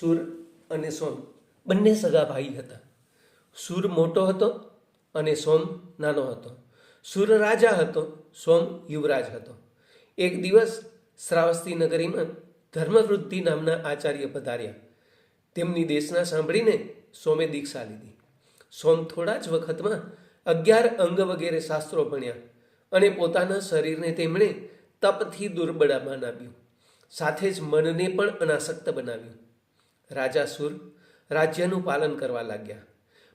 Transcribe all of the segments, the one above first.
સુર અને સોમ બંને સગા ભાઈ હતા. સુર મોટો હતો અને સોમ નાનો હતો. સુર રાજા હતો સોમ યુવરાજ હતો. એક દિવસ શ્રાવસ્તી નગરીમાં ધર્મવૃદ્ધિ નામના આચાર્ય પધાર્યા. તેમની દેશના સાંભળીને સોમે દીક્ષા લીધી. સોમ થોડા જ વખતમાં અગિયાર અંગ વગેરે શાસ્ત્રો ભણ્યા અને પોતાના શરીરને તેમણે તપથી દુર્બળા બનાવ્યું સાથે જ મનને પણ અનાસક્ત બનાવ્યું. રાજા સુર રાજ્યનું પાલન કરવા લાગ્યા.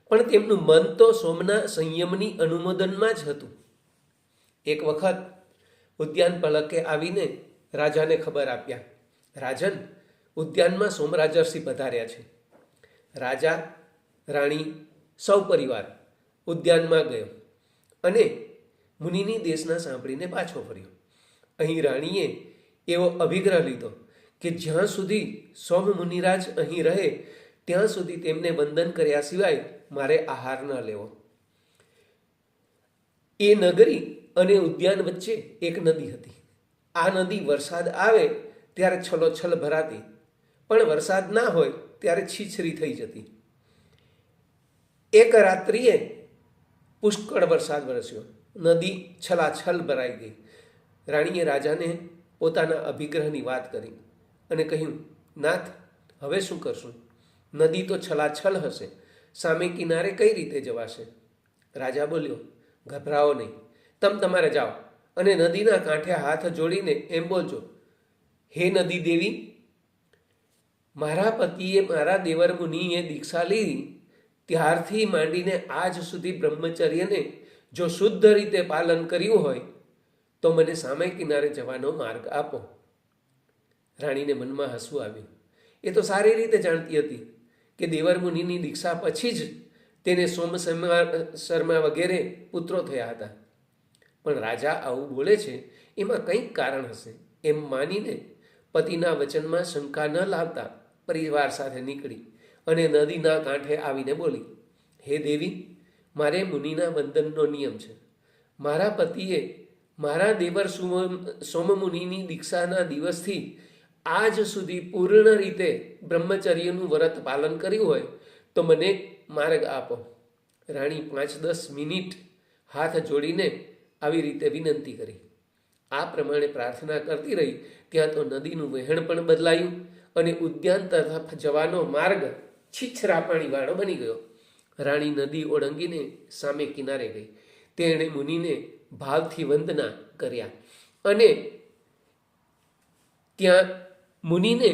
પણ તેમનું મન તો સોમના સંયમની અનુમોદનમાં જ હતું. એક વખત ઉદ્યાન પલકે આવીને રાજાને ખબર આપ્યા, રાજન, ઉદ્યાનમાં સોમરાજર્ષિ પધાર્યા છે. રાજા, રાણી, સૌ પરિવાર ઉદ્યાનમાં ગયો અને મુનિની દેશના સાંભળીને પાછો ફર્યો. અહીં રાણીએ એવો અભિગ્રહ લીધો કે જ્યાં સુધી સોમ મુનિરાજ અહીં રહે, ત્યાં સુધી તેમને વંદન કર્યા સિવાય મારે આહાર ન લેવો. એ નગરી અને ઉદ્યાન વચ્ચે એક નદી હતી. આ નદી વરસાદ આવે ત્યારે છલોછલ ભરાતી. પણ વરસાદ ના હોય ત્યારે છીછરી થઈ જતી. એક રાત્રિએ પુષ્કળ વરસાદ વરસ્યો. નદી છલાછલ ભરાઈ ગઈ. રાણીએ રાજાને પોતાના અભિગ્રહની વાત કરી. અને કહ્યું, નાથ, હવે શું કરશું? નદી તો છલાછલ હશે. સામે કિનારે કઈ રીતે જવાશે? રાજા બોલ્યો, ગભરાઓ નહીં. તમ તમારે જાઓ અને નદીના કાંઠે હાથ જોડીને એમ બોલજો, હે નદી દેવી, મારા પતિએ મારા દેવર મુનિએ દીક્ષા લીધી. ત્યારથી માંડીને આજ સુધી બ્રહ્મચર્યને જો શુદ્ધ રીતે પાલન કર્યું હોય, તો મને સામે કિનારે જવાનો માર્ગ આપો. રાણીને મનમાં હસવું આવ્યું. એ તો સારી રીતે જાણતી હતી કે દેવર મુનિની દીક્ષા પછી જ તેને સોમ શર્મા વગેરે પુત્રો થયા હતા. પણ રાજા આવું બોલે છે, એમાં કંઈક કારણ હશે. એમ માનીને પતિના વચનમાં શંકા ન લાવતા પરિવાર સાથે નીકળી અને નદીના કાંઠે આવીને બોલી, હે દેવી, મારે મુનિના વંદનનો નિયમ છે. મારા પતિએ મારા દેવર સોમ, સોમમુનિની દીક્ષાના દિવસથી આજ સુધી પૂર્ણ રીતે બ્રહ્મચર્યનું વ્રત પાલન કર્યું હોય તો મને માર્ગ આપો. રાણી પાંચ દસ મિનિટ હાથ જોડીને આવી રીતે વિનંતી કરી. આ પ્રમાણે પ્રાર્થના કરતી રહી, ત્યાં તો નદીનું વહેણ પણ બદલાયું અને ઉદ્યાન તરફ જવાનો માર્ગ છીછરા પાણીવાળો બની ગયો. રાણી નદી ઓળંગીને સામે કિનારે ગઈ. તેણે મુનિને ભાવથી વંદના કર્યા અને ત્યાં મુનિને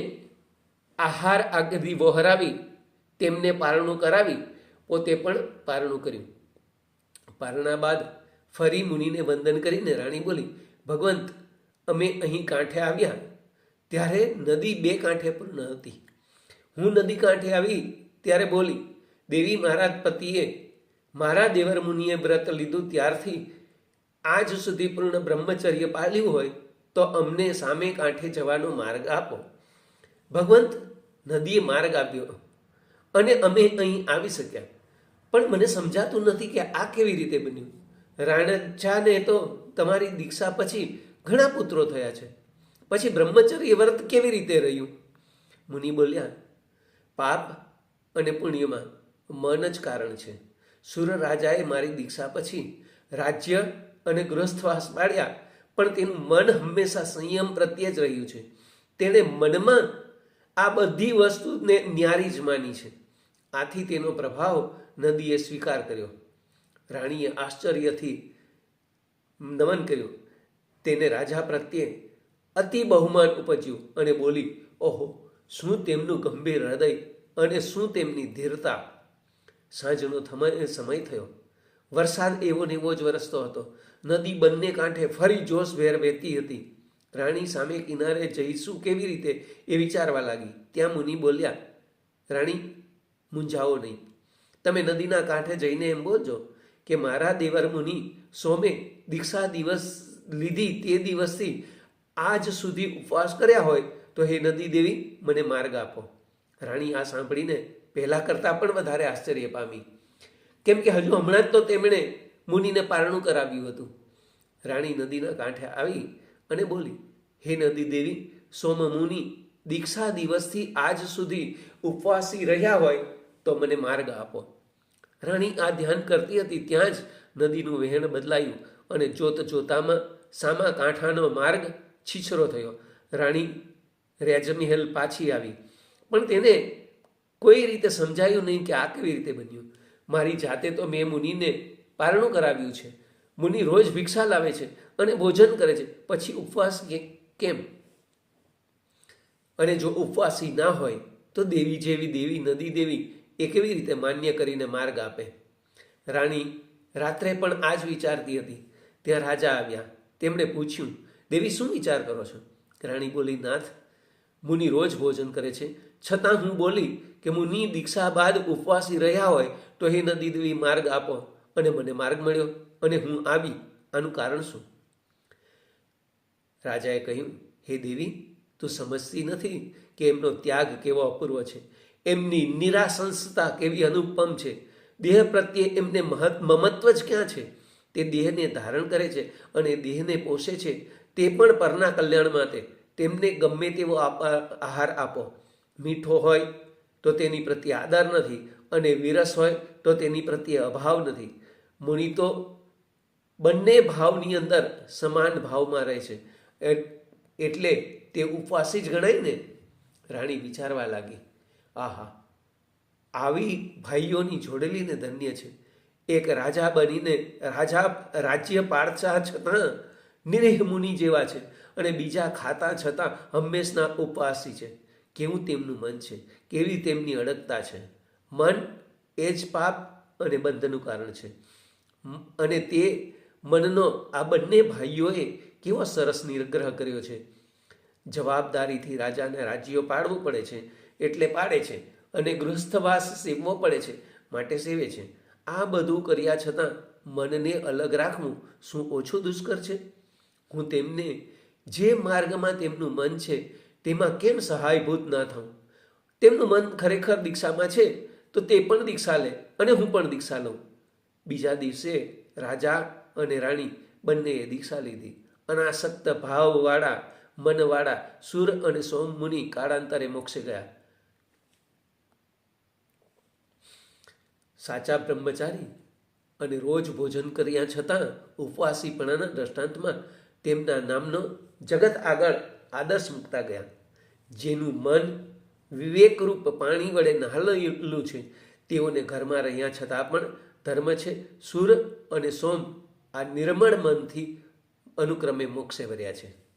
આહાર આગથી વહોરાવી, તેમને પારણું કરાવી, પોતે પણ પારણું કર્યું. પારણા બાદ ફરી મુનિને વંદન કરીને રાણી બોલી, ભગવંત, અમે અહીં કાંઠે આવ્યા. ત્યારે નદી બે કાંઠે પણ ન હતી. હું નદી કાંઠે આવી ત્યારે બોલી, દેવી મારા પતિએ મારા દેવર મુનિએ વ્રત લીધું ત્યારથી આજ સુધી પૂર્ણ બ્રહ્મચર્ય પાળ્યું હોય તો અમને સામે કાંઠે જવાનો માર્ગ આપો. ભગવંત નદીએ માર્ગ આપ્યો અને અમે અહીં આવી શક્યા. પણ મને સમજાતું નથી કે આ કેવી રીતે બન્યું. રાણજાને તો તમારી દીક્ષા પછી ઘણા પુત્રો થયા છે. પછી બ્રહ્મચર્ય વ્રત કેવી રીતે રહ્યું? મુનિ બોલ્યા, પાપ અને પુણ્યમાં મન જ કારણ છે. સુર રાજાએ મારી દીક્ષા પછી રાજ્ય અને ગૃહસ્થવાસ પાડ્યા. પણ તેનું મન હંમેશા સંયમ પ્રત્યે જ રહ્યું છે. તેણે મનમાં આ બધી વસ્તુને ન્યારી જ માની છે. આથી તેનો પ્રભાવ નદીએ સ્વીકાર કર્યો. રાણીએ આશ્ચર્યથી નમન કર્યું. તેને રાજા પ્રત્યે અતિ બહુમાન ઉપજ્યું અને બોલી, ઓહો, શું તેમનું ગંભીર હૃદય અને શું તેમની ધીરતા? સાંજનો સમય થયો. વરસાદ એવો ને એવો જ વરસતો હતો. નદી બંને કાંઠે ફરી જોશભેર વહેતી હતી. રાણી સામે કિનારે જઈશું કેવી રીતે એ વિચારવા લાગી. ત્યાં મુનિ બોલ્યા, રાણી મૂંઝાવો નહીં. તમે નદીના કાંઠે જઈને એમ બોલજો કે મારા દેવર મુનિ સોમે દીક્ષા દિવસ લીધી તે દિવસથી આજ સુધી ઉપવાસ કર્યા હોય તો હે નદી દેવી, મને માર્ગ આપો. રાણી આ સાંભળીને પહેલાં કરતાં પણ વધારે આશ્ચર્ય પામી. કેમ કે હજુ હમણાં જ તો તેમણે મુનિને પારણું કરાવ્યું હતું. રાણી નદીના કાંઠે આવી અને બોલી, હે નદી દેવી, સોમ મુનિ દીક્ષા દિવસથી આજ સુધી ઉપવાસી રહ્યા હોય તો મને માર્ગ આપો. રાણી આ ધ્યાન કરતી હતી ત્યાં જ નદીનું વહેણ બદલાયું અને જોત જોતામાં સામા કાંઠાનો માર્ગ છીછરો થયો. રાણી રેજમહેલ પાછી આવી. પણ તેને કોઈ રીતે સમજાયું નહીં કે આ કેવી રીતે બન્યું. મારી જાતે તો મેં મુનિને પારણું કરાવ્યું છે. મુનિ રોજ ભિક્ષા લાવે છે અને ભોજન કરે છે. પછી ઉપવાસ કેમ? અને જો ઉપવાસી ના હોય, તો દેવી જેવી દેવી નદી દેવી એ કેવી રીતે માન્ય કરીને માર્ગ આપે? રાણી રાત્રે પણ આ જ વિચારતી હતી. ત્યાં રાજા આવ્યા. તેમણે પૂછ્યું, દેવી, શું વિચાર કરો છો? રાણી બોલી, નાથ, મુનિ રોજ ભોજન કરે છે. છતાં હું બોલી કે મુનિ દીક્ષા બાદ ઉપવાસી રહ્યા હોય તો હે નદી દેવી, માર્ગ આપો. અને મને માર્ગ મળ્યો અને હું આવી. આનું કારણ શું? રાજાએ કહ્યું, હે દેવી, તું સમજતી નથી કે એમનો ત્યાગ કેવો અપૂર્વ છે? એમની નિરાશંસતા કેવી અનુપમ છે? દેહ પ્રત્યે એમને મહત મમત્વ જ ક્યાં છે? તે દેહને ધારણ કરે છે અને દેહને પોષે છે. તે પણ પરના કલ્યાણ માટે. તેમને ગમે તેવો આહાર આપો. મીઠો હોય તો તેની પ્રત્યે આદર નથી અને વિરસ હોય તો તેની પ્રત્યે અભાવ નથી. મુનિ તો બંને ભાવની અંદર સમાન ભાવમાં રહે છે. એટલે તે ઉપવાસી જ ગણાય ને? રાણી વિચારવા લાગી. આહા, આવી ભાઈઓની જોડેલીને ધન્ય છે. એક રાજા બનીને રાજા, રાજ્ય પાળતા છતાં નિરેહ મુનિ જેવા છે અને બીજા ખાતા છતાં હંમેશના ઉપવાસી છે. કેવું તેમનું મન છે? કેવી તેમની અડગતા છે? મન એ જ પાપ અને બંધનું કારણ છે. અને તે મનનો આ બંને ભાઈઓએ કેવો સરસ નિર્ગ્રહ કર્યો છે. જવાબદારીથી રાજાને રાજ્યો પાડવું પડે છે, એટલે પાડે છે અને ગૃહસ્થવાસ સેવવો પડે છે, માટે સેવે છે. આ બધું કર્યા છતાં મનને અલગ રાખવું શું ઓછું દુષ્કર છે? હું તેમને જે માર્ગમાં તેમનું મન છે, તેમાં કેમ સહાયભૂત ના થઉં? તેમનું મન ખરેખર દીક્ષામાં છે? તો તે પણ દીક્ષા લે અને હું પણ દીક્ષા લઉં. બીજા દિવસે રાજા અને રાણી બંનેએ દીક્ષા લીધી. અનાસક્ત ભાવવાળા મનવાળા સુર અને સોમ મુનિ કાળાંતરે મોક્ષે ગયા. સાચા બ્રહ્મચારી અને રોજ ભોજન કર્યા છતાં ઉપવાસીપણાના દ્રષ્ટાંતમાં તેમના નામનો જગત આગળ આદર્શ મૂકતા ગયા. જેનું મન વિવેકરૂપ પાણી વડે નહાલેલું છે. તેઓને ઘરમાં રહ્યા છતાં પણ ધર્મ છે. સુર અને સોમ આ નિર્મળ મનથી અનુક્રમે મોક્ષે વર્યા છે.